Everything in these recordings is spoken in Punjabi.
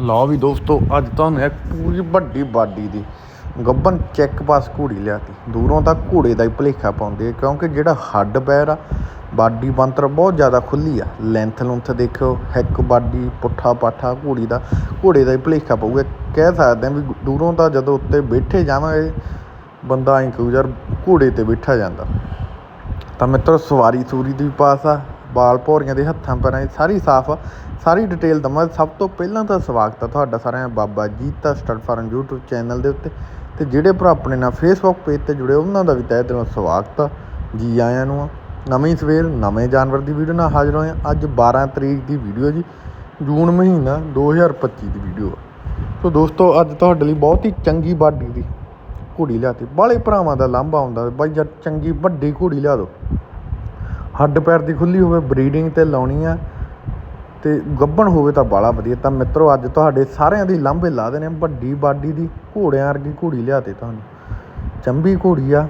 ਲਓ ਵੀ ਦੋਸਤੋ, ਅੱਜ ਤੁਹਾਨੂੰ ਇੱਕ ਪੂਰੀ ਵੱਡੀ ਬਾਡੀ ਦੀ ਗੱਬਨ ਚੈੱਕ ਪਾਸ ਘੋੜੀ ਲਿਆਤੀ। ਦੂਰੋਂ ਤਾਂ ਘੋੜੇ ਦਾ ਹੀ ਭਲੇਖਾ ਪਾਉਂਦੇ ਕਿਉਂਕਿ ਜਿਹੜਾ ਹੱਡ ਪੈਰ ਆ, ਬਾਡੀ ਬੰਤਰ ਬਹੁਤ ਜ਼ਿਆਦਾ ਖੁੱਲੀ ਆ। ਲੈਂਥ ਲੁੰਥ ਦੇਖਿਓ ਹੈਕ ਬਾਡੀ, ਪੁੱਠਾ ਪਾਠਾ ਘੋੜੀ ਦਾ, ਘੋੜੇ ਦਾ ਹੀ ਭਲੇਖਾ ਪਊਗਾ। ਕਹਿ ਸਕਦੇ ਆ ਵੀ ਦੂਰੋਂ ਤਾਂ ਜਦੋਂ ਉੱਤੇ ਬੈਠੇ ਜਾਵਾਂਗੇ, ਬੰਦਾ ਐਂ ਕਹੂ ਯਾਰ ਘੋੜੇ ਤੇ ਬੈਠਾ ਜਾਂਦਾ। ਤਾਂ ਮਿੱਤਰ, ਸਵਾਰੀ ਸੂਰੀ ਦੀ ਪਾਸ ਆ ਬਾਲ ਭੌਰੀਆਂ ਦੇ ਹੱਥਾਂ ਪੈਰਾਂ ਦੀ ਸਾਰੀ ਸਾਫ਼ ਆ ਸਾਰੀ ਡਿਟੇਲ ਦਵਾਂ। ਸਭ ਤੋਂ ਪਹਿਲਾਂ ਤਾਂ ਸਵਾਗਤ ਆ ਤੁਹਾਡਾ ਸਾਰਿਆਂ ਦਾ Baba Jeeta stud farm YouTube channel ਦੇ ਉੱਤੇ। ਤੇ ਜਿਹੜੇ ਭਰਾ ਆਪਣੇ ਨਾਲ Facebook ਪੇਜ ਤੇ ਜੁੜੇ, ਉਹਨਾਂ ਦਾ ਵੀ ਤਹਿ ਦਿਲੋਂ ਸਵਾਗਤ ਆ। ਜੀ ਆਇਆਂ ਨੂੰ ਆ। ਨਵੀਂ ਸਵੇਰ, ਨਵੇਂ ਜਾਨਵਰ ਦੀ ਵੀਡੀਓ ਨਾਲ ਹਾਜ਼ਰ ਹੋਏ ਹਾਂ। ਅੱਜ 12 ਤਰੀਕ ਦੀ ਵੀਡੀਓ ਜੀ, ਜੂਨ ਮਹੀਨਾ 2025 ਦੀ ਵੀਡੀਓ ਆ। ਸੋ ਦੋਸਤੋ, ਅੱਜ ਤੁਹਾਡੇ ਲਈ ਬਹੁਤ ਹੀ ਚੰਗੀ ਬਾਡੀ ਦੀ ਘੋੜੀ ਲਿਆਤੀ। ਬਾਲੇ ਭਰਾਵਾਂ ਦਾ ਲਾਂਭਾ ਹੁੰਦਾ ਬਾਈ, ਜਦ ਚੰਗੀ ਵੱਡੀ ਘੋੜੀ ਲਿਆ ਦਿਓ। ਹੱਡ ਪੈਰ ਦੀ ਖੁੱਲੀ ਹੋਵੇ ਬਰੀਡਿੰਗ ਤੇ ਲਾਉਣੀ ਆ ਅਤੇ ਗੱਭਣ ਹੋਵੇ ਤਾਂ ਬਾਲਾ ਵਧੀਆ। ਤਾਂ ਮਿੱਤਰੋ, ਅੱਜ ਤੁਹਾਡੇ ਸਾਰਿਆਂ ਦੀ ਲਾਂਭੇ ਲਾ ਦੇਣੇ ਵੱਡੀ ਬਾਡੀ ਦੀ ਘੋੜਿਆਂ ਵਰਗੀ ਘੋੜੀ ਲਿਆ ਲਿਆਤੇ ਤੁਹਾਨੂੰ। ਚੰਬੀ ਘੋੜੀ ਆ,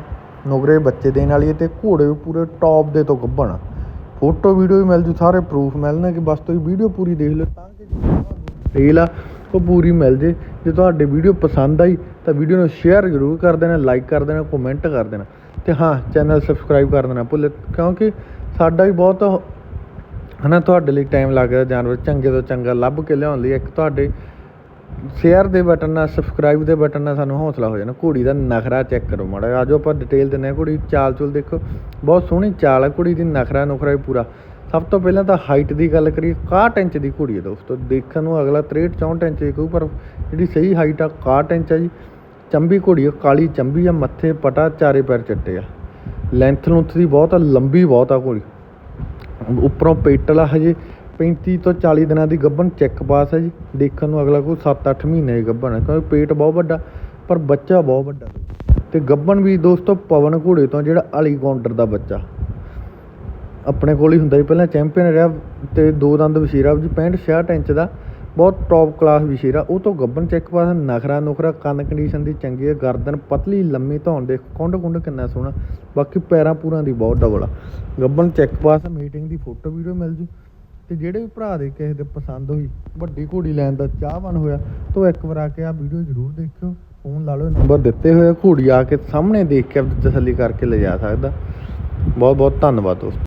ਨੁਗਰੇ ਬੱਚੇ ਦੇਣ ਵਾਲੀ ਹੈ ਤੇ ਘੋੜੇ ਵੀ ਪੂਰੇ ਟੌਪ ਦੇ ਤੋਂ ਗੱਭਣ ਫੋਟੋ, ਵੀਡੀਓ ਵੀ ਮਿਲ ਜੂ, ਸਾਰੇ ਪ੍ਰੂਫ ਮਿਲਣਗੇ ਬਸ ਤੁਸੀਂ ਵੀਡੀਓ ਪੂਰੀ ਦੇਖ ਲਓ ਤਾਂ ਕਿ ਰੀਲ ਆ, ਉਹ ਪੂਰੀ ਮਿਲ ਜੇ। ਜੇ ਤੁਹਾਡੇ ਵੀਡੀਓ ਪਸੰਦ ਆਈ ਤਾਂ ਵੀਡੀਓ ਨੂੰ ਸ਼ੇਅਰ ਜ਼ਰੂਰ ਕਰ ਦੇਣਾ ਲਾਈਕ ਕਰ ਦੇਣਾ ਕਮੈਂਟ ਕਰ ਦੇਣਾ। ਅਤੇ ਹਾਂ ਚੈਨਲ ਸਬਸਕ੍ਰਾਈਬ ਕਰ ਦੇਣਾ ਭੁੱਲ, ਕਿਉਂਕਿ ਸਾਡਾ ਵੀ ਬਹੁਤ ਹੈ ਨਾ ਤੁਹਾਡੇ ਲਈ ਟਾਈਮ ਲੱਗਦਾ ਜਾਨਵਰ, ਚੰਗੇ ਤੋਂ ਚੰਗਾ ਲੱਭ ਕੇ ਲਿਆਉਣ ਲਈ, ਇੱਕ ਤੁਹਾਡੇ ਸ਼ੇਅਰ ਦੇ ਬਟਨ ਨਾਲ ਸਬਸਕ੍ਰਾਈਬ ਦੇ ਬਟਨ ਨਾਲ ਸਾਨੂੰ ਹੌਸਲਾ ਹੋ ਜਾਣਾ, ਘੋੜੀ ਦਾ ਨਖਰਾ ਚੈੱਕ ਕਰੋ ਮਾੜਾ ਜਿਹਾ। ਆਜੋ ਆਪਾਂ ਡਿਟੇਲ ਦਿੰਦੇ ਹਾਂ, ਘੋੜੀ ਚਾਲ ਚੁਲ ਦੇਖੋ, ਬਹੁਤ ਸੋਹਣੀ ਚਾਲ ਹੈ ਘੋੜੀ ਦੀ ਨਖਰਾ ਨੁਖਰਾ ਵੀ ਪੂਰਾ ਸਭ ਤੋਂ ਪਹਿਲਾਂ ਤਾਂ ਹਾਈਟ ਦੀ ਗੱਲ ਕਰੀਏ 61 ਇੰਚ ਦੀ ਘੋੜੀ ਹੈ ਦੋਸਤੋ, ਦੇਖਣ ਨੂੰ ਅਗਲਾ 63 64 ਇੰਚ ਦੀ ਕਹੂ, ਪਰ ਜਿਹੜੀ ਸਹੀ ਹਾਈਟ ਆ 61 ਇੰਚ ਆ ਜੀ ਚੰਬੀ ਘੋੜੀ ਆ, ਕਾਲੀ ਚੰਬੀ ਆ, ਮੱਥੇ ਪਟਾ, ਚਾਰੇ ਪੈਰ ਚਿੱਟੇ ਆ। ਲੈਂਥ ਲੁੰਥ ਦੀ ਬਹੁਤ ਆ, ਲੰਬੀ ਬਹੁਤ ਆ ਘੋੜੀ। ਉੱਪਰੋਂ ਪੇਟਲ ਆ ਹਜੇ 35 ਤੋਂ 40 ਦਿਨਾਂ ਦੀ ਗੱਭਣ ਚੈੱਕ ਪਾਸ ਹੈ ਜੀ। ਦੇਖਣ ਨੂੰ ਅਗਲਾ ਕੋਈ 7-8 ਮਹੀਨੇ ਦੀ ਗੱਭਣ ਹੈ ਕਿਉਂਕਿ ਪੇਟ ਬਹੁਤ ਵੱਡਾ, ਪਰ ਬੱਚਾ ਬਹੁਤ ਵੱਡਾ। ਤੇ ਗੱਭਣ ਵੀ ਦੋਸਤੋ ਪਵਨ ਘੋੜੇ ਤੋਂ, ਜਿਹੜਾ ਅਲੀ ਕਾਊਂਟਰ ਦਾ ਬੱਚਾ। ਆਪਣੇ ਕੋਲ ਹੀ ਹੁੰਦਾ ਸੀ ਪਹਿਲਾਂ ਚੈਂਪੀਅਨ ਰਿਹਾ ਤੇ ਦੋ ਦੰਦ ਵਸ਼ੀਰਾ, ਜੀ 65 66 ਇੰਚ ਦਾ। ਬਹੁਤ ਟੌਪ ਕਲਾਸ ਵਿਸ਼ੇਰ ਆ। ਉਹ ਤੋਂ ਗੱਭਣ ਚੈੱਕ ਪਾਸ ਨਖਰਾ ਨੁਖਰਾ, ਕੰਨ ਕੰਡੀਸ਼ਨ ਦੀ ਚੰਗੀ ਆ, ਗਰਦਨ ਪਤਲੀ, ਲੰਮੀ ਧੌਣ ਦੇ ਕੁੰਡ ਕੁੰਡ ਕਿੰਨਾ ਸੋਹਣਾ। ਬਾਕੀ ਪੈਰਾਂ ਪੂਰਾਂ ਦੀ ਬਹੁਤ ਡਬਲ ਆ। ਗੱਭਣ ਚੈੱਕ ਪਾਸ ਮੀਟਿੰਗ ਦੀ ਫੋਟੋ ਵੀਡੀਓ ਮਿਲ ਜੂ। ਤੇ ਜਿਹੜੇ ਵੀ ਭਰਾ ਦੇ ਕਿਸੇ ਦੇ ਪਸੰਦ ਹੋਈ, ਵੱਡੀ ਘੋੜੀ ਲੈਣ ਦਾ ਚਾਹਵਾਨ ਹੋਇਆ, ਤਾਂ ਇੱਕ ਵਾਰ ਆ ਕੇ ਆ ਵੀਡੀਓ ਜ਼ਰੂਰ ਦੇਖਿਓ। ਫੋਨ ਲਾ ਲਓ, ਨੰਬਰ ਦਿੱਤੇ ਹੋਏ ਘੋੜੀ ਆ ਕੇ ਸਾਹਮਣੇ ਦੇਖ ਕੇ ਤਸੱਲੀ ਕਰਕੇ ਲਿਜਾ ਸਕਦਾ। ਬਹੁਤ ਬਹੁਤ ਧੰਨਵਾਦ ਦੋਸਤੋ।